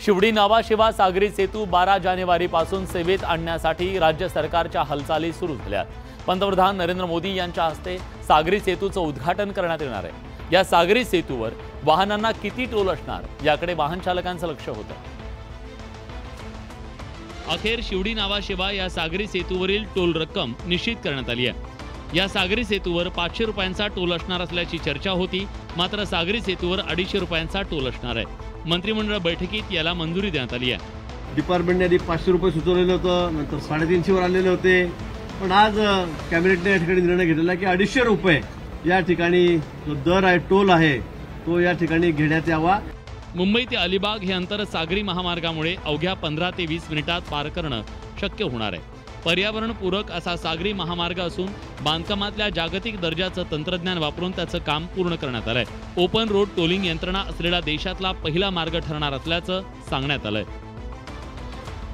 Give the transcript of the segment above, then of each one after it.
शिवडी नावाशिवा सागरी सेतू बारा जानेवारीपासून सेवेत आणण्यासाठी राज्य सरकारच्या हालचाली सुरू झाल्या. पंतप्रधान नरेंद्र मोदी यांच्या हस्ते सागरी सेतूचं उद्घाटन करण्यात येणार आहे. या सागरी सेतूवर वाहनांना किती टोल असणार याकडे वाहन चालकांचं लक्ष होतं. अखेर शिवडी नावाशिवा या सागरी सेतूवरील टोल रक्कम निश्चित करण्यात आली आहे. या सागरी सेतूवर पाचशे रुपयांचा टोल असणार असल्याची चर्चा होती मात्र सागरी सेतूवर अडीचशे रुपयांचा टोल असणार आहे. मंत्रिमंडळ बैठकीत याला मंजुरी देण्यात आली आहे. डिपार्टमेंटने आधी पाचशे रुपये सुचवलेलं होतं नंतर साडेतीनशेवर आलेले होते. पण आज कॅबिनेटने या ठिकाणी निर्णय घेतलेला आहे की अडीचशे रुपये या ठिकाणी जो दर आहे टोल आहे तो या ठिकाणी घेण्यात यावा. मुंबई ते अलिबाग हे अंतर सागरी महामार्गामुळे अवघ्या पंधरा ते वीस मिनिटात पार करणं शक्य होणार आहे. पर्यावरणपूरक असा सागरी महामार्ग असून बांधकामातल्या जागतिक दर्जाचं तंत्रज्ञान वापरून त्याचं काम पूर्ण करण्यात आलंय. ओपन रोड टोलिंग यंत्रणा असलेला देशातला पहिला मार्ग ठरणार असल्याचं सांगण्यात आलंय.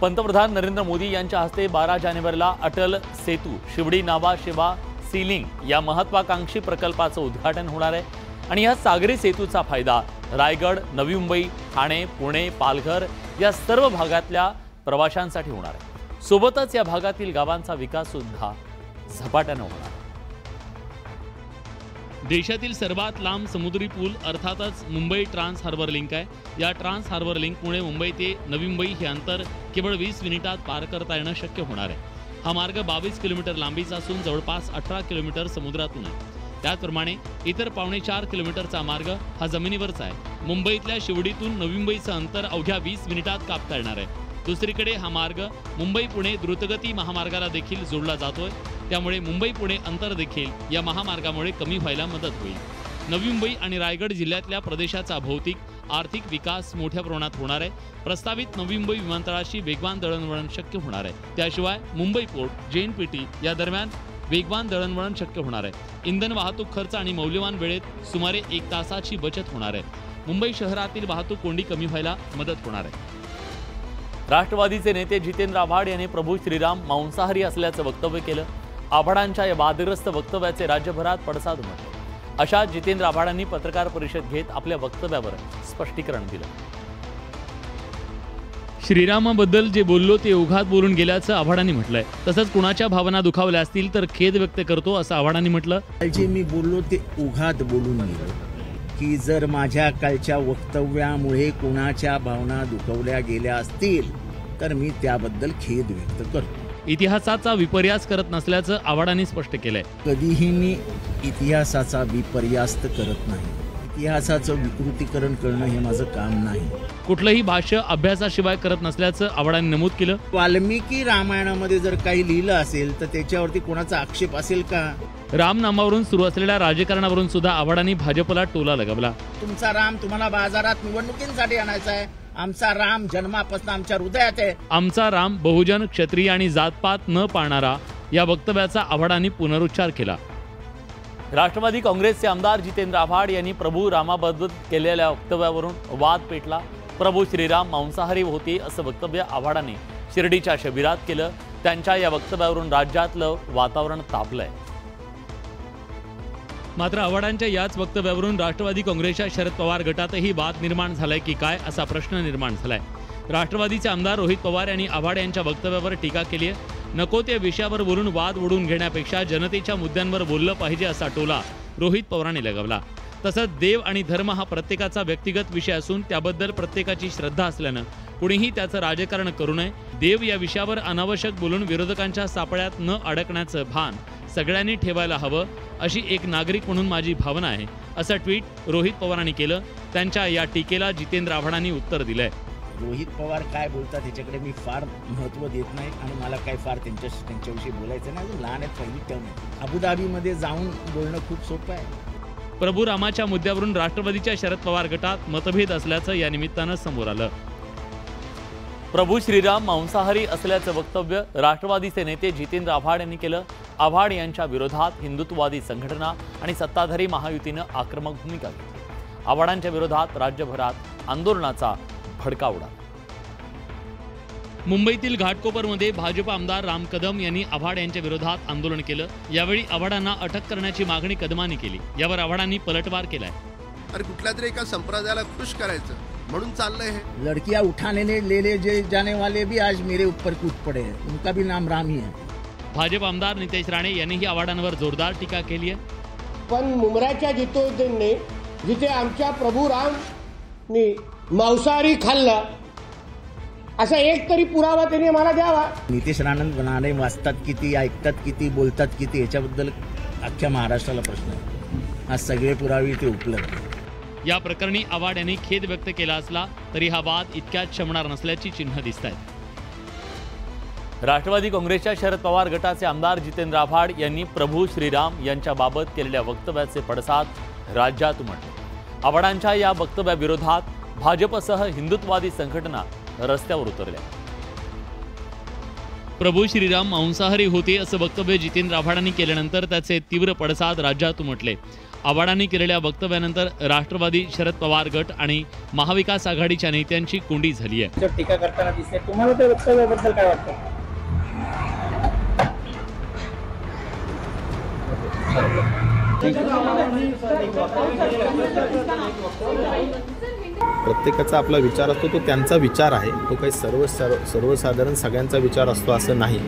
पंतप्रधान नरेंद्र मोदी यांच्या हस्ते बारा जानेवारीला अटल सेतू शिवडी नावा शिवा सीलिंग या महत्वाकांक्षी प्रकल्पाचं उद्घाटन होणार आहे. आणि या सागरी सेतूचा फायदा रायगड नवी मुंबई ठाणे पुणे पालघर या सर्व भागातल्या प्रवाशांसाठी होणार आहे. सोबतच या भागातील गावांचा विकास सुद्धा झपाट्यानं होणार. देशातील सर्वात लांब समुद्री पूल अर्थातच मुंबई ट्रान्स हार्बर लिंक आहे. या ट्रान्स हार्बर लिंकमुळे मुंबई ते नवी मुंबई हे अंतर केवळ वीस मिनिटात पार करता येणं शक्य होणार आहे. हा मार्ग बावीस किलोमीटर लांबीचा असून जवळपास अठरा किलोमीटर समुद्रातून आहे. त्याचप्रमाणे इतर पावणे चार किलोमीटरचा मार्ग हा जमिनीवरचा आहे. मुंबईतल्या शिवडीतून नवी मुंबईचं अंतर अवघ्या वीस मिनिटात कापता येणार आहे. दुसरीकडे हा मार्ग मुंबई पुणे द्रुतगती महामार्गाला देखील जोडला जातोय. त्यामुळे मुंबई पुणे अंतर देखील या महामार्गामुळे कमी व्हायला मदत होईल. नवी मुंबई आणि रायगड जिल्ह्यातल्या प्रदेशाचा भौतिक आर्थिक विकास मोठ्या प्रमाणात होणार आहे. प्रस्तावित नवी मुंबई विमानतळाशी वेगवान दळणवळण शक्य होणार आहे. त्याशिवाय Mumbai port J N P T या दरम्यान वेगवान दळणवळण शक्य होणार आहे. इंधन वाहतूक खर्च आणि मौल्यवान वेळेत सुमारे एक तासाची बचत होणार आहे. मुंबई शहरातील वाहतूक कोंडी कमी व्हायला मदत होणार आहे. राष्ट्रवादीचे नेते जितेंद्र आव्हाड यांनी प्रभू श्रीराम मांसाहारी असल्याचं वक्तव्य केलं. आव्हाडांच्या या वादग्रस्त वक्तव्याचे राज्यभरात पडसाद उमटले. अशा जितेंद्र आव्हाडांनी पत्रकार परिषद घेत आपल्या वक्तव्यावर स्पष्टीकरण दिलं. श्रीरामाबद्दल जे बोललो ते ओघात बोलून गेल्याचं आव्हाडांनी म्हटलंय. तसंच कुणाच्या भावना दुखावल्या असतील तर खेद व्यक्त करतो असं आव्हाडांनी म्हटलं. जे मी बोललो ते उघात बोलून गेलो. की जर माझ्या कालच्या वक्तव्यामुळे कोणाच्या भावना दुखवल्या गेल्या असतील तर मी त्याबद्दल खेद व्यक्त करतो. इतिहासाचा विपर्यास करत नसल्याचं आव्हाडांनी स्पष्ट केलंय. कधीही मी इतिहासाचा विपर्यास्त करत नाही. इतिहासाचं विकृतीकरण करणं हे माझं काम नाही. कुठलंही भाष्य अभ्यासाशिवाय करत नसल्याचं आव्हाडांनी नमूद केलं. वाल्मिकी रामायणामध्ये जर काही लिहिलं असेल तर त्याच्यावरती कोणाचा आक्षेप असेल का? रामनामावरून सुरू असलेल्या राजकारणावरून सुद्धा आव्हाडांनी भाजपला टोला लगावला. तुमचा राम तुम्हाला बाजारात निवडणुकींसाठी आणायचा आहे. आमचा राम जन्मापासून आमच्या हृदयात आहे. आमचा राम बहुजन क्षत्रिय आणि जातपात न पाळणारा या वक्तव्याचा आव्हाडांनी पुनरुच्चार केला. राष्ट्रवादी काँग्रेसचे आमदार जितेंद्र आव्हाड यांनी प्रभू रामाबद्दल केलेल्या वक्तव्यावरून वाद पेटला. प्रभू श्रीराम मांसाहारी होते असं वक्तव्य आव्हाडांनी शिर्डीच्या शिबिरात केलं. त्यांच्या या वक्तव्यावरून राज्यातलं वातावरण तापलंय. मात्र आव्हाडांच्या याच वक्तव्यावरून राष्ट्रवादी काँग्रेसच्या शरद पवार गटातही वाद निर्माण झालाय की काय असा प्रश्न निर्माण झालाय. राष्ट्रवादीचे आमदार रोहित पवार यांनी आव्हाड यांच्या वक्तव्यावर टीका केली आहे. नको त्या विषयावर बोलून वाद ओढून घेण्यापेक्षा जनतेच्या मुद्द्यांवर बोललं पाहिजे असा टोला रोहित पवारांनी लगावला. तसंच देव आणि धर्म हा प्रत्येकाचा व्यक्तिगत विषय असून त्याबद्दल प्रत्येकाची श्रद्धा असल्यानं कुणीही त्याचं राजकारण करू नये. देव या विषयावर अनावश्यक बोलून विरोधकांच्या सापळ्यात न अडकण्याचं भान सगळ्यांनी ठेवायला हवं अशी एक नागरिक म्हणून माझी भावना आहे असं ट्विट रोहित पवारांनी केलं. त्यांच्या या टीकेला जितेंद्र आव्हाडांनी उत्तर दिलंय. रोहित पवार काय बोलतात त्याच्याकडे मी फार महत्त्व देत नाही आणि मला काय फार त्यांच्या त्यांच्याविषयी बोलायचं नाही. लहान आहेत पहिली टर्म आहे अबुधाबीमध्ये जाऊन बोलणं खूप सोपं आहे. प्रभू रामाच्या मुद्द्यावरून राष्ट्रवादीच्या शरद पवार गटात मतभेद असल्याचं या निमित्तानं समोर आलं. प्रभू श्रीराम मांसाहारी असल्याचं वक्तव्य राष्ट्रवादीचे नेते जितेंद्र आव्हाड यांनी केलं. आव्हाड यांच्या विरोधात हिंदुत्ववादी संघटना आणि सत्ताधारी महायुतीनं आक्रमक भूमिका घेतली. आव्हाडांच्या विरोधात राज्यभरात आंदोलनाचा भडका उडाला मुंबईतील घाटकोपरमध्ये भाजप आमदार राम कदम यांनी आव्हाड यांच्या विरोधात आंदोलन केलं. यावेळी आव्हाडांना अटक करण्याची मागणी कदमांनी केली. यावर आव्हाडांनी पलटवार केलाय. अरे कुठल्या तरी एका संप्रदायाला खुश करायचं. म्हणून चाललंय हे. लड़कियां उठाने ने ले ले जे जाने वाले भी आज मेरे ऊपर कूद पड़े हैं। उनका भी नाम राम ही है। भाजप आमदार नितेश राणे यांनीही आव्हाडांवर जोरदार टीका केली आहे. पण मुंबराच्या जितोद्दीनने जिथे आमच्या प्रभू रामनी मांसाहारी खाल्लं असा एक तरी पुरावा त्यांनी मला द्यावा. नितेश राणन राणे वाचतात किती ऐकतात किती बोलतात किती याच्याबद्दल अख्ख्या महाराष्ट्राला प्रश्न आहे. आज सगळे पुरावे इथे उपलब्ध आहेत. या प्रकरणी आव्हाड यांनी खेद व्यक्त केला असला तरी हा वाद इतक्यात शमणार नसल्याची चिन्ह दिसत आहेत राष्ट्रवादी काँग्रेसच्या शरद पवार गटाचे आमदार जितेंद्र आव्हाड यांनी प्रभू श्रीराम यांच्याबाबत केलेल्या वक्तव्याचे पडसाद राज्यात उमटले. आव्हाडांच्या या वक्तव्याविरोधात भाजपसह हिंदुत्ववादी संघटना रस्त्यावर उतरल्या. प्रभू श्रीराम मांसाहारी होते असं वक्तव्य जितेंद्र आव्हाडांनी केल्यानंतर त्याचे तीव्र पडसाद राज्यात उमटले. आव्हाडांनी केलेल्या वक्तव्यानंतर राष्ट्रवादी शरद पवार गट आणि महाविकास आघाडीच्या नेत्यांची कोंडी झाली आहे. टीका करताना दिसते. तुम्हाला त्या वक्तव्याबद्दल काय वाटतं? प्रत्येकाचा आपला विचार असतो तो त्यांचा विचार आहे. तो काही सर्व सर्व सर्वसाधारण सगळ्यांचा विचार असतो असं नाही.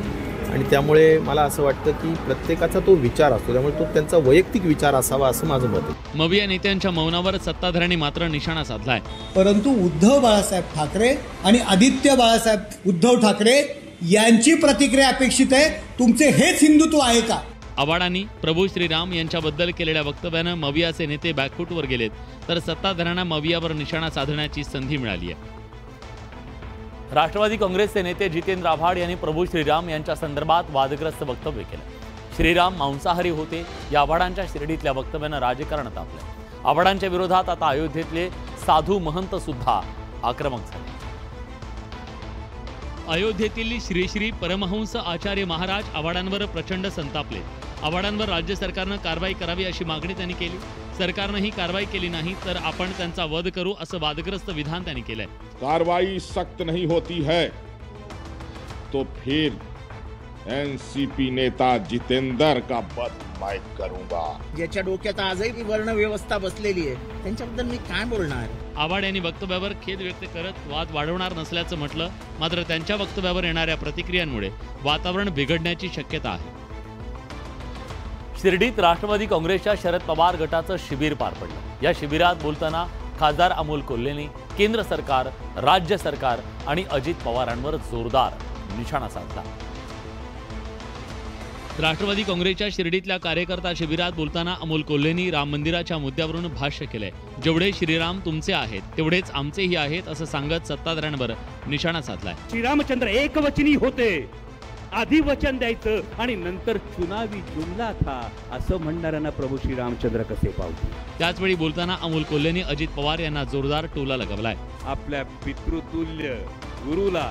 आणि त्यामुळे मला असं वाटतं की प्रत्येकाचा तो विचार असतो. त्यामुळे तो त्यांचा वैयक्तिक विचार असावा असं माझं मत आहे. मविया नेत्यांच्या मौनावर सत्ताधाऱ्यांनी मात्र निशाणा साधलाय. परंतु उद्धव बाळासाहेब ठाकरे आणि आदित्य बाळासाहेब उद्धव ठाकरे यांची प्रतिक्रिया अपेक्षित आहे. तुमचे हेच हिंदुत्व आहे का? आव्हाडांनी प्रभू श्रीराम यांच्याबद्दल केलेल्या वक्तव्यानं मवियाचे नेते बॅकफूटवर गेलेत. तर सत्ताधाऱ्यांना मवियावर निशाणा साधण्याची संधी मिळाली आहे. राष्ट्रवादी काँग्रेसचे नेते जितेंद्र आव्हाड यांनी प्रभू श्रीराम यांच्या संदर्भात वादग्रस्त वक्तव्य केलं. श्रीराम मांसाहारी होते या आव्हाडांच्या शिर्डीतल्या वक्तव्यानं राजकारण तापलं. आव्हाडांच्या विरोधात आता अयोध्येतले साधू महंत सुद्धा आक्रमक झाले. अयोध्येतील श्री श्री परमहंस आचार्य महाराज आव्हाडांवर प्रचंड संतापले. आव्हाडांवर राज्य सरकारनं कारवाई करावी अशी मागणी त्यांनी केली. सरकारनं ही कारवाई केली नाही तर आपण त्यांचा वध करू असं वादग्रस्त विधान त्यांनी केलंय. कार्रवाई सख्त नहीं होती है. तो फिर एनसीपी नेता जितेंद्र का वध मैं करूंगा। ज्याच्या डोक्यात आजही वर्ण व्यवस्था बसलेली आहे त्यांच्याबद्दल मी काय बोलणार? आव्हाड यांनी वक्तव्यावर खेद व्यक्त करत वाद वाढवणार नसल्याचं म्हटलं मात्र त्यांच्या वक्तव्यावर येणाऱ्या प्रतिक्रियांमुळे वातावरण बिघडण्याची शक्यता आहे. शिर्डीत राष्ट्रवादी काँग्रेसच्या शरद पवार गटाचं शिबिर पार पडलं. या शिबिरात बोलताना खासदार अमोल कोल्हेनी केंद्र सरकार राज्य सरकार आणि अजित पवारांवर जोरदार निशाणा साधला. राष्ट्रवादी काँग्रेसच्या शिर्डीतल्या कार्यकर्ता शिबिरात बोलताना अमोल कोल्हेनी राम मंदिराच्या मुद्द्यावरून भाष्य केलंय. जेवढे श्रीराम तुमचे आहेत तेवढेच आमचेही आहेत असं सांगत सत्ताधाऱ्यांवर निशाणा साधलाय. श्रीरामचंद्र एकवचनी होते. आधी वचन द्यायचं आणि नंतर चुनावी जुमला था असं म्हणणाऱ्यांना प्रभू श्रीरामचंद्र कसे पावतील? त्याचवेळी बोलताना अमोल कोल्हेनी अजित पवार यांना जोरदार टोला लगावलाय. आपल्या पितृतुल्य गुरुला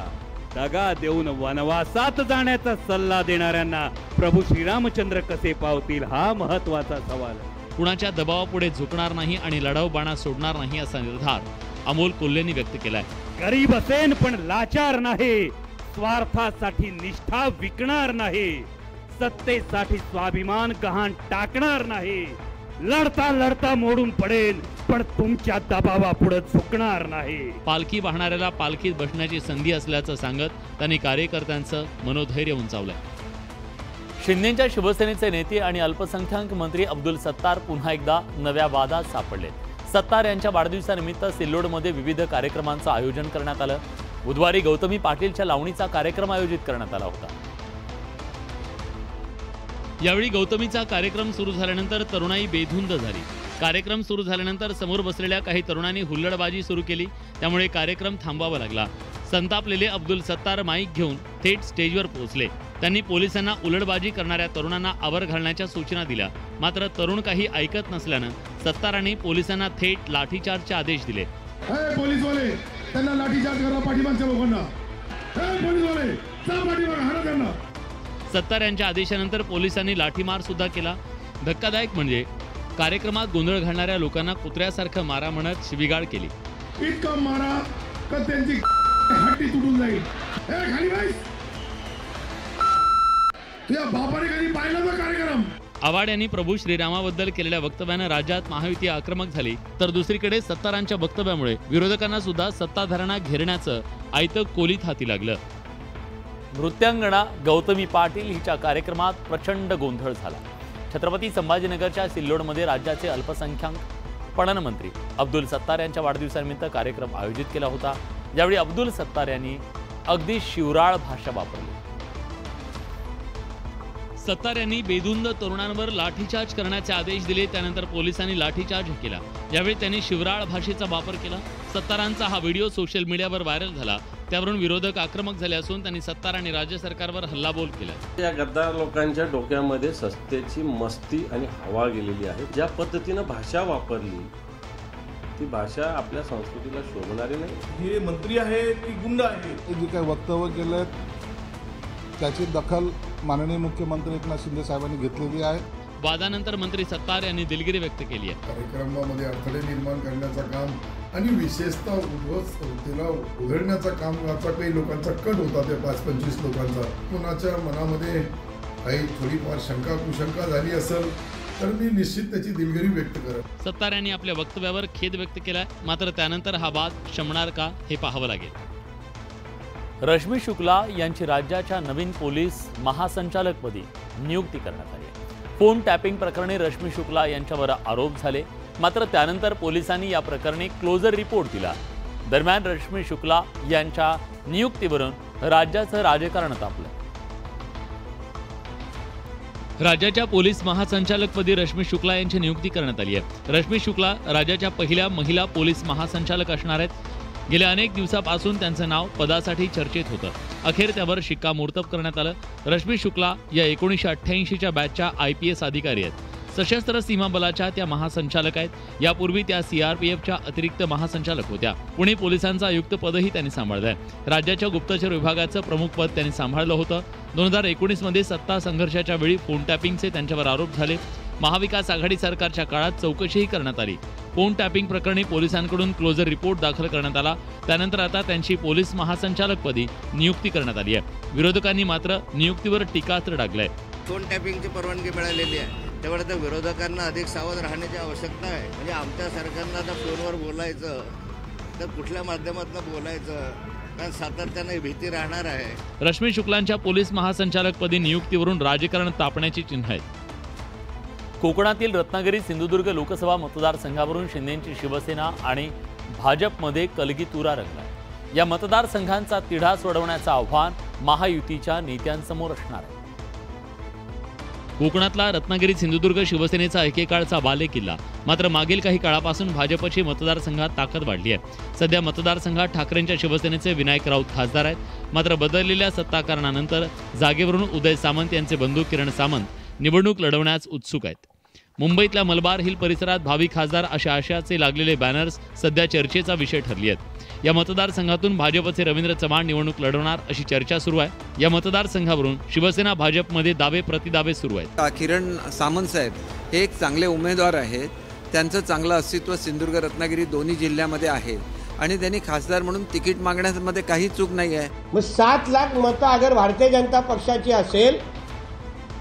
दगा देऊन वनवासात जाण्याचा सल्ला देणाऱ्यांना प्रभू श्रीरामचंद्र कसे पावतील हा महत्त्वाचा सवाल आहे. कुणाच्या दबावापुढे झुकणार नाही आणि लढाऊ बाणा सोडणार नाही असा निर्धार अमोल कोल्हेनी व्यक्त केलाय. गरीब असेन पण लाचार नाही स्वार्थासाठी निष्ठा विकणार नाही. सत्तेसाठी स्वाभिमान गहाण टाकणार नाही. लढता लढता मोडून पडेल पण तुमच्या दबावा पुढे झुकणार नाही. पालखी वाहणाऱ्याला पालखीत बसण्याची संधी असल्याचं सांगत त्यांनी कार्यकर्त्यांचं मनोधैर्य उंचावलंय. शिंदेच्या शिवसेनेचे नेते आणि अल्पसंख्याक मंत्री अब्दुल सत्तार पुन्हा एकदा नव्या वादात सापडले सत्तार यांच्या वाढदिवसानिमित्त सिल्लोडमध्ये विविध कार्यक्रमांचं आयोजन करण्यात आलं. बुधवारी गौतमी पाटीलच्या लावणीचा कार्यक्रम आयोजित करण्यात आला होता. यावेळी गौतमीचा कार्यक्रम सुरू झाल्यानंतर तरुणाई बेधुंद झाली. कार्यक्रम सुरू झाल्यानंतर समोर बसलेल्या काही तरुणांनी हुल्लडबाजी सुरू केली. त्यामुळे कार्यक्रम थांबवावा लागला. संतापलेले अब्दुल सत्तार माईक घेऊन थेट स्टेजवर पोहोचले. त्यांनी पोलिसांना उलटबाजी करणाऱ्या तरुणांना आवर घालण्याच्या सूचना दिल्या. मात्र तरुण काही ऐकत नसल्यानं सत्तारांनी पोलिसांना थेट लाठीचार्जचे आदेश दिले. त्यांना लाठीचार्ज करा पाठीमागच्या लोकांना त्यांना. सत्तार यांच्या आदेशानंतर पोलिसांनी लाठीमार सुद्धा केला. धक्कादायक म्हणजे कार्यक्रमात गोंधळ घालणाऱ्या लोकांना कुत्र्यासारखं मारा म्हणत शिबिगाळ केली. इतका मारा का त्यांची हट्टी तुटून जाईल? खाली तुझ्या बापाने कधी पाहिला कार्यक्रम? आवाड यांनी प्रभू श्रीरामाबद्दल केलेल्या वक्तव्यानं राज्यात महायुती आक्रमक झाली. तर दुसरीकडे सत्तारांच्या वक्तव्यामुळे विरोधकांना सुद्धा सत्ताधारणा घेरण्याचं आयतं कोलीत हाती लागलं. नृत्यांगणा गौतमी पाटील हिच्या कार्यक्रमात प्रचंड गोंधळ झाला. छत्रपती संभाजीनगरच्या सिल्लोडमध्ये राज्याचे अल्पसंख्याक पणन मंत्री अब्दुल सत्तार यांच्या वाढदिवसानिमित्त कार्यक्रम आयोजित केला होता. यावेळी अब्दुल सत्तार यांनी अगदी शिवराळ भाषा वापरली. सत्तार यांनी बेधुंद तरुणांवर लाठीचार्ज करण्याचे आदेश दिले त्यानंतर पोलिसांनी लाठीचार्ज केला. यावेळी त्यांनी शिवराळ भाषेचा वापर केला. सत्तारांचा हा व्हिडिओ सोशल मीडियावर व्हायरल झाला. त्यावरून विरोधक आक्रमक झाले असून त्यांनी सत्तार आणि राज्य सरकारवर हल्लाबोल केला. या गद्दार लोकांच्या डोक्यामध्ये सत्तेची मस्ती आणि हवा गेलेली आहे. ज्या पद्धतीनं भाषा वापरली ती भाषा आपल्या संस्कृतीला शोभणारी नाही. हे मंत्री आहे की गुंड आहे जे काही वक्तव्य केलं त्याची दखल माननीय मुख्यमंत्री एकनाथ शिंदे साहेबांनी घेतलेली आहे. वादानंतर मंत्री सत्तार यांनी दिलगिरी व्यक्त केली आहे. कार्यक्रमामध्ये अडथळे निर्माण करण्याचं काम आणि विशेषतः उद्ध्वस्तीला उधळण्याचं काम याचा काही लोकांचा कट होता त्या पाच पंचवीस लोकांचा. कोणाच्या मनामध्ये काही थोडीफार शंका कुशंका झाली असेल तर मी निश्चित त्याची दिलगिरी व्यक्त करेन. सत्तार यांनी आपल्या वक्तव्यावर खेद व्यक्त केलाय. मात्र त्यानंतर हा वाद शमणार का हे पाहावं लागेल. रश्मी शुक्ला यांची राज्याच्या नवीन पोलीस महासंचालकपदी नियुक्ती करण्यात आली. फोन टॅपिंग प्रकरणी रश्मी शुक्ला यांच्यावर आरोप झाले. मात्र त्यानंतर पोलिसांनी या प्रकरणी क्लोजर रिपोर्ट दिला. दरम्यान रश्मी शुक्ला यांच्या नियुक्तीवरून राज्याचं राजकारण तापलं. राज्याच्या पोलीस महासंचालकपदी रश्मी शुक्ला यांची नियुक्ती करण्यात आली आहे. रश्मी शुक्ला राज्याच्या पहिल्या महिला पोलीस महासंचालक असणार आहेत. गेल्या अनेक दिवसापासून त्यांचं नाव पदासाठी चर्चेत होतं. अखेर त्यावर शिक्कामोर्तब करण्यात आलं. रश्मी शुक्ला या एकोणीसशे अठ्ठ्याऐंशीच्या बॅचच्या आय पी एस अधिकारी आहेत. सशस्त्र सीमा बलाच्या त्या महासंचालक आहेत. यापूर्वी त्या सीआरपीएफच्या अतिरिक्त महासंचालक होत्या. पुणे पोलिसांचं आयुक्त पदही त्यांनी सांभाळलंय राज्याच्या गुप्तचर विभागाचं प्रमुख पद त्यांनी सांभाळलं होतं. दोन हजार एकोणीसमध्ये सत्ता संघर्षाच्या वेळी फोन टॅपिंगचे त्यांच्यावर आरोप झाले. महाविकास आघाडी सरकारच्या काळात चौकशीही करण्यात आली. फोन टॅपिंग प्रकरणी पोलिसांकडून क्लोजर रिपोर्ट दाखल करण्यात आला. त्यानंतर आता त्यांची पोलीस महासंचालकपदी नियुक्ती करण्यात आली आहे. विरोधकांनी मात्र नियुक्तीवर टीकास्त्र डागलंय फोन टॅपिंगची परवानगी मिळालेली आहे. त्यामुळे त्या विरोधकांना अधिक सावध राहण्याची आवश्यकता आहे. म्हणजे आमच्या सरकारनं आता फोनवर बोलायचं तर कुठल्या माध्यमातून बोलायचं कारण सातत्याने भीती राहणार आहे. रश्मी शुक्लांच्या पोलीस महासंचालकपदी नियुक्तीवरून राजकारण तापण्याची चिन्ह आहेत. कोकणातील रत्नागिरी सिंधुदुर्ग लोकसभा मतदारसंघावरून शिंदेंची शिवसेना आणि भाजपमध्ये कलगीतुरा रंगला या मतदारसंघांचा तिढा सोडवण्याचं आव्हान महायुतीच्या नेत्यांसमोर असणार आहे. कोकणातला रत्नागिरी सिंधुदुर्ग शिवसेनेचा एकेकाळचा बाले किल्ला. मात्र मागील काही काळापासून भाजपची मतदारसंघात ताकद वाढली आहे. सध्या मतदारसंघात ठाकरेंच्या शिवसेनेचे विनायक राऊत खासदार आहेत. मात्र बदललेल्या सत्ताकारणानंतर जागेवरून उदय सामंत यांचे बंधू किरण सामंत निवडणूक लढवण्यास उत्सुक आहेत. मुंबईतल्या मलबार हिल परिसरात भावी खासदार अशा आशयाचे लागलेले बॅनर्स सध्या चर्चेचा विषय ठरली आहेत. या मतदारसंघातून भाजपचे रवींद्र चव्हाण निवडणूक लढवणार अशी चर्चा सुरू आहे. या मतदारसंघावरून शिवसेना भाजपमध्ये दावे प्रतिदावे सुरू आहेत. किरण सामंत साहेब हे एक चांगले उमेदवार आहेत. त्यांचं चांगलं अस्तित्व सिंधुदुर्ग रत्नागिरी दोन्ही जिल्ह्यामध्ये आहे. आणि त्यांनी खासदार म्हणून तिकीट मागण्यामध्ये काही चूक नाही आहे. मग सात लाख मतं अगर भारतीय जनता पक्षाची असेल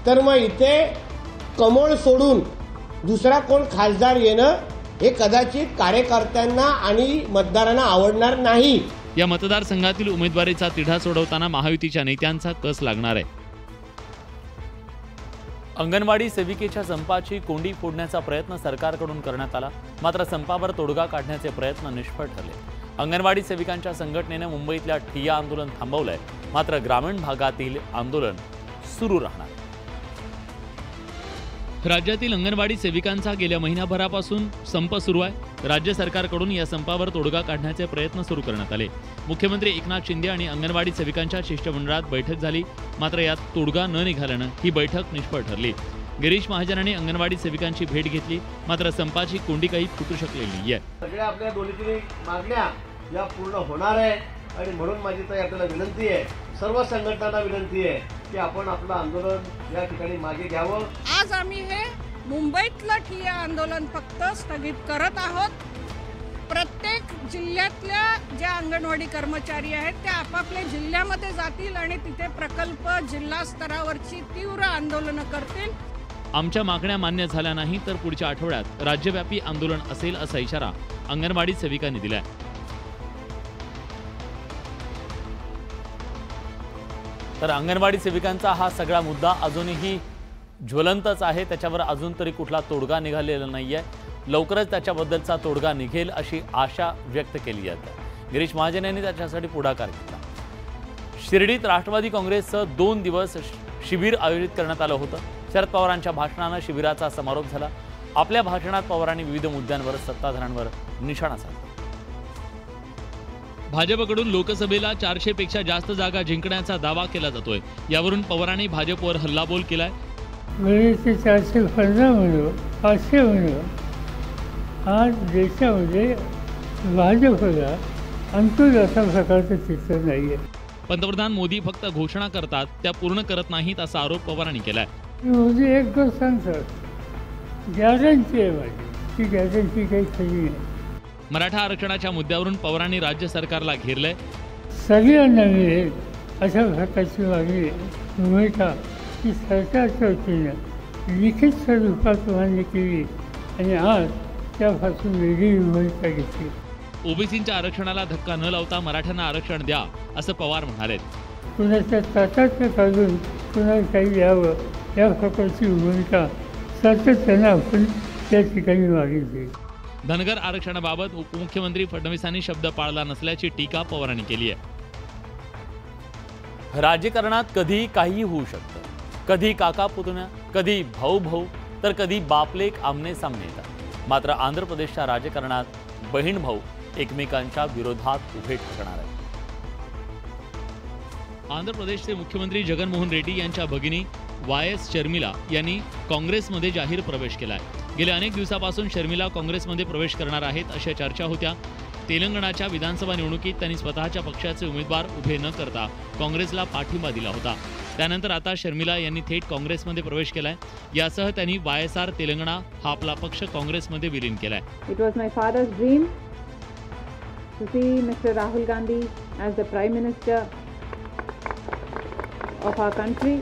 तर मग इथे कमळ सोडून दुसरा कोण खासदार येणं हे कदाचित कार्यकर्त्यांना आणि मतदारांना आवडणार नाही. या मतदारसंघातील उमेदवारीचा तिढा सोडवताना महायुतीच्या नेत्यांचा कस लागणार आहे? अंगणवाडी सेविकेच्या संपाची कोंडी फोडण्याचा प्रयत्न सरकारकडून करण्यात आला. मात्र संपावर तोडगा काढण्याचे प्रयत्न निष्फळ ठरले. अंगणवाडी सेविकांच्या संघटनेनं मुंबईतल्या ठिय्या आंदोलन थांबवलंय. मात्र ग्रामीण भागातील आंदोलन सुरू राहणार. राज्यातील अंगणवाडी सेविकांचा गेल्या महिनाभरापासून संप सुरू आहे. राज्य सरकारकडून या संपावर तोडगा काढण्याचे प्रयत्न सुरू करण्यात आले. मुख्यमंत्री एकनाथ शिंदे आणि अंगणवाडी सेविकांच्या शिष्टमंडळात बैठक झाली. मात्र यात तोडगा न निघाल्यानं ही बैठक निष्फळ ठरली. गिरीश महाजनांनी अंगणवाडी सेविकांची भेट घेतली. मात्र संपाची कोंडी काही फुटू शकलेली आहे सगळ्या आपल्या दोन्ही मागण्या या पूर्ण होणार आहे आणि म्हणून माझी तर आपल्याला विनंती आहे. सर्व संघटनांना विनंती आहे की आपण आपलं आंदोलन या ठिकाणी मागे घ्यावं. आज आम्ही हे मुंबईतलं ठिय्या आंदोलन फक्त स्थगित करत आहोत. प्रत्येक जिल्ह्यातल्या ज्या अंगणवाडी कर्मचारी आहेत त्या आपापल्या जिल्ह्यामध्ये जातील आणि तिथे प्रकल्प जिल्हा स्तरावरची तीव्र आंदोलनं करतील. आमच्या मागण्या मान्य झाल्या नाही तर पुढच्या आठवड्यात राज्यव्यापी आंदोलन असेल असा इशारा अंगणवाडी सेविकांनी दिलाय. तर अंगणवाडी सेविकांचा हा सगळा मुद्दा अजूनही ज्वलंतच आहे. त्याच्यावर अजून तरी कुठला तोडगा निघालेला नाही आहे लवकरच त्याच्याबद्दलचा तोडगा निघेल अशी आशा व्यक्त केली जाते. गिरीश महाजन यांनी त्याच्यासाठी पुढाकार घेतला. शिर्डीत राष्ट्रवादी काँग्रेसचं दोन दिवस शिबिर आयोजित करण्यात आलं होतं. शरद पवारांच्या भाषणानं शिबिराचा समारोप झाला. आपल्या भाषणात पवारांनी विविध मुद्द्यांवर सत्ताधाऱ्यांवर निशाणा साधला. भाजपकडून लोकसभेला चारशे पेक्षा जास्त जागा जिंकण्याचा दावा केला जातोय. यावरून पवारांनी भाजपवर हल्लाबोल केलाय. चारशे पन्नास म्हणू पाचशे म्हणू आज देशामध्ये भाजपला अंकुश असा प्रकारचं चित्र नाही आहे पंतप्रधान मोदी फक्त घोषणा करतात त्या पूर्ण करत नाहीत असा आरोप पवारांनी केलाय. मोदी एक गोष्ट सांगतात. गॅरंटी आहे माझी ती गॅरंटी काही खरी नाही. मराठा आरक्षणाच्या मुद्द्यावरून पवारांनी राज्य सरकारला घेरलंय. सगळ्यांना मिळेल अशा प्रकारची मागणी भूमिका ही सरकारच्या वतीनं लिखित स्वरूपात मान्य केली आणि आज त्यापासून वेगळी भूमिका घेतली. ओबीसींच्या आरक्षणाला धक्का न लावता मराठ्यांना आरक्षण द्या असं पवार म्हणाले कुणाच्या ताटात काढून कुणाला काही द्यावं या प्रकारची भूमिका सातत्यानं आपण त्या ठिकाणी मागितली. धनगर आरक्षणाबाबत उपमुख्यमंत्री फडणवीसांनी शब्द पाळला नसल्याची टीका पवारांनी केली आहे. राजकारणात कधी काहीही होऊ शकतं. कधी काका पुतण्या कधी भाऊ भाऊ तर कधी बापलेक आमने सामने येतात. मात्र आंध्र प्रदेशच्या राजकारणात बहीण भाऊ एकमेकांच्या विरोधात उभे ठाकणार आहेत. आंध्र प्रदेशचे मुख्यमंत्री जगनमोहन रेड्डी यांच्या भगिनी वाय एस शर्मिला यांनी काँग्रेसमध्ये जाहीर प्रवेश केलाय. गेल्या अनेक दिवसापासून शर्मिला काँग्रेसमध्ये प्रवेश करणार आहेत अशा चर्चा होत्या. तेलंगणाच्या विधानसभा निवडणुकीत त्यांनी स्वतःच्या पक्षाचे उमेदवार उभे न करता काँग्रेसला पाठिंबा दिला होता. त्यानंतर आता शर्मिला यांनी थेट काँग्रेसमध्ये प्रवेश केलाय. यासह त्यांनी वाय एस आर तेलंगणा हा आपला पक्ष काँग्रेसमध्ये विलीन केलाय. It was my father's dream to see mister Rahul Gandhi as the prime minister of our country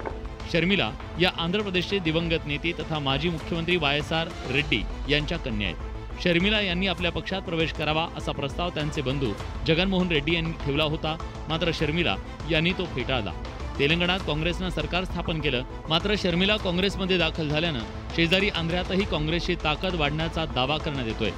Sharmila या आंध्र प्रदेशचे दिवंगत नेते तथा माजी मुख्यमंत्री वाय एस आर रेड्डी यांच्या कन्या आहेत. शर्मिला यांनी आपल्या पक्षात प्रवेश करावा असा प्रस्ताव त्यांचे बंधू जगनमोहन रेड्डी यांनी ठेवला होता मात्र शर्मिला यांनी तो फेटाळला. तेलंगणात काँग्रेसनं सरकार स्थापन केलं मात्र शर्मिला काँग्रेसमध्ये दाखल झाल्यानं शेजारी आंध्रातही काँग्रेसची ताकद वाढण्याचा दावा करण्यात येतोय.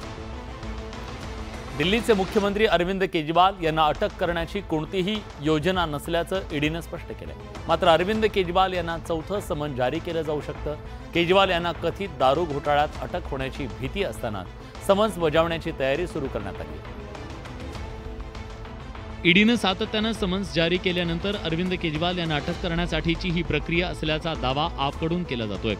दिल्लीचे मुख्यमंत्री अरविंद केजरीवाल यांना अटक करण्याची कोणतीही योजना नसल्याचं ईडीनं स्पष्ट केलं मात्र अरविंद केजरीवाल यांना चौथं समन जारी केलं जाऊ शकतं. केजरीवाल यांना कथित दारू घोटाळ्यात अटक होण्याची भीती असताना समन्स बजावण्याची तयारी सुरू करण्यात आली. ईडीनं सातत्यानं समन्स जारी केल्यानंतर अरविंद केजरीवाल यांना अटक करण्यासाठीची ही प्रक्रिया असल्याचा दावा आपकडून केला जातोय.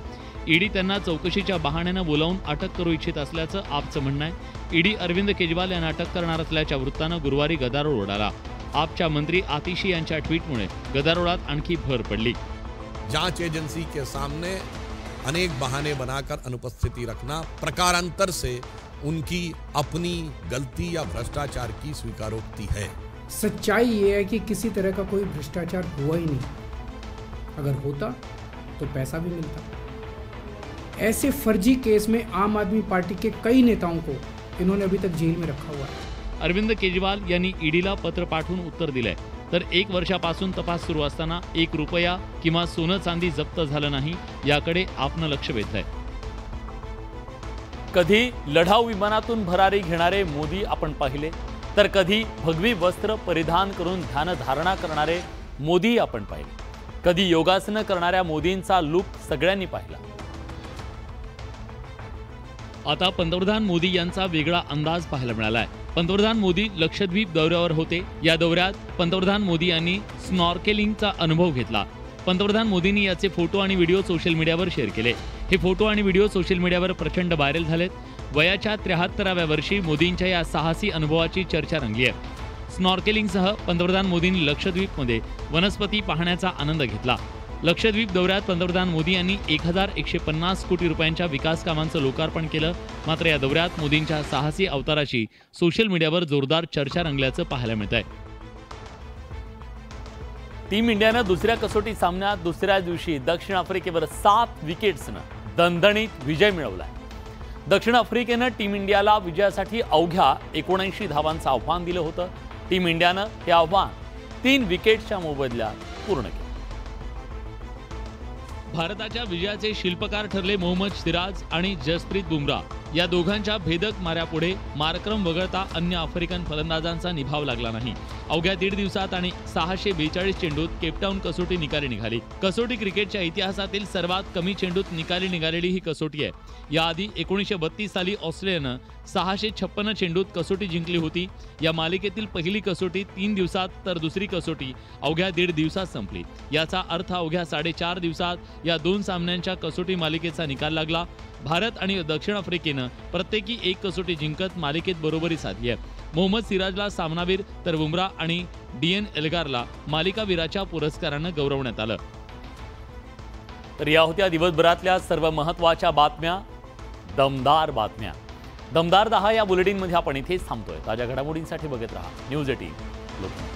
ईडी त्यांना चौकशीच्या बहाण्यानं बोलावून अटक करू इच्छित असल्याचं आपचं म्हणणं आहे. ईडी अरविंद केजरीवाल यांना अटक करणार असल्याच्या वृत्तानं गुरुवारी गदारोळ उडाला. आपच्या मंत्री आतिशी यांच्या ट्विटमुळे गदारोळात आणखी भर पडली. जांच एजेंसी के सामने अनेक बहाने बनाकर अनुपस्थिति रखना प्रकारांतर से उनकी अपनी गलती या भ्रष्टाचार की स्वीकारोक्ति है। सच्चाई ये है कि किसी तरह का कोई भ्रष्टाचार हुआ ही नहीं। अगर होता तो पैसा भी मिलता। ऐसे फर्जी केस में आम आदमी पार्टी के कई नेताओं को इन्होंने अभी तक जेल में रखा हुआ है। अरविंद केजरीवाल यांनी ईडीला पत्र पाठवून उत्तर दिलंय. तर एक वर्षापासून तपास सुरू असताना एक रुपया किंवा सोनं चांदी जप्त झालं नाही याकडे आपलं लक्ष वेधलंय. कधी लढाऊ विमानातून भरारी घेणारे मोदी आपण पाहिले तर कधी भगवी वस्त्र परिधान करून ध्यानधारणा करणारे मोदी आपण पाहिले. कधी योगासनं करणाऱ्या मोदींचा लुक सगळ्यांनी पाहिला. आता पंतप्रधान मोदी यांचा वेगळा अंदाज पाहायला मिळालाय. पंतप्रधान मोदी लक्षद्वीप दौऱ्यावर होते. या दौऱ्यात पंतप्रधान मोदी यांनी स्नॉर्केलिंगचा अनुभव घेतला. पंतप्रधान मोदींनी याचे फोटो आणि व्हिडिओ सोशल मीडियावर शेअर केले. हे फोटो आणि व्हिडिओ सोशल मीडियावर प्रचंड व्हायरल झालेत. वयाच्या त्र्याहत्तराव्या वर्षी मोदींच्या या साहसी अनुभवाची चर्चा रंगली आहे. स्नॉर्केलिंगसह पंतप्रधान मोदींनी लक्षद्वीपमध्ये वनस्पती पाहण्याचा आनंद घेतला. लक्षद्वीप दौऱ्यात पंतप्रधान मोदी यांनी एक हजार एकशे पन्नास कोटी रुपयांच्या विकास कामांचं लोकार्पण केलं. मात्र या दौऱ्यात मोदींच्या साहसी अवताराची सोशल मीडियावर जोरदार चर्चा रंगल्याचं पाहायला मिळत आहे टीम इंडियानं दुसऱ्या कसोटी सामन्यात दुसऱ्या दिवशी दक्षिण आफ्रिकेवर सात विकेट्सनं दणदणीत विजय मिळवलाय. दक्षिण आफ्रिकेनं टीम इंडियाला विजयासाठी अवघ्या एकोणऐंशी धावांचं आव्हान दिलं होतं. टीम इंडियानं हे आव्हान तीन विकेटच्या मोबदल्यात पूर्ण केलं. भारताच्या विजयाचे शिल्पकार ठरले मोहम्मद सिराज आणि जसप्रीत बुमराह. या दोघांच्या भेदक माऱ्यापुढे मारक्रम वगळता अन्य आफ्रिकन फलंदाजांचा निभाव लागला नाही. अवघ्या दीड दिवसात आणि सहाशे बेचाळीस चेंडूत केपटाऊन कसोटी निकाली निघाली. कसोटी क्रिकेटच्या इतिहासातील सर्वात कमी चेंडूत निकाली निघालेली ही कसोटी आहे. याआधी एकोणीसशे बत्तीस साली ऑस्ट्रेलियानं सहाशे छप्पन्न चेंडूत कसोटी जिंकली होती. या मालिकेतील पहिली कसोटी तीन दिवसात तर दुसरी कसोटी अवघ्या दीड दिवसात संपली. याचा अर्थ अवघ्या साडेचार दिवसात या दोन सामन्यांच्या कसोटी मालिकेचा निकाल लागला. भारत आणि दक्षिण आफ्रिकेनं प्रत्येकी एक कसोटी जिंकत मालिकेत बरोबरी साधली आहे. मोहम्मद सिराजला सामनावीर तर बुमराह आणि डी एन एल्गारला मालिकावीराच्या पुरस्कारानं गौरवण्यात आलं. तर या होत्या दिवसभरातल्या सर्व महत्त्वाच्या बातम्या दमदार बातम्या. दमदार दहा या बुलेटिनमध्ये आपण इथेच थांबतोय. ताज्या घडामोडींसाठी बघत राहा. News eighteen Lokmat.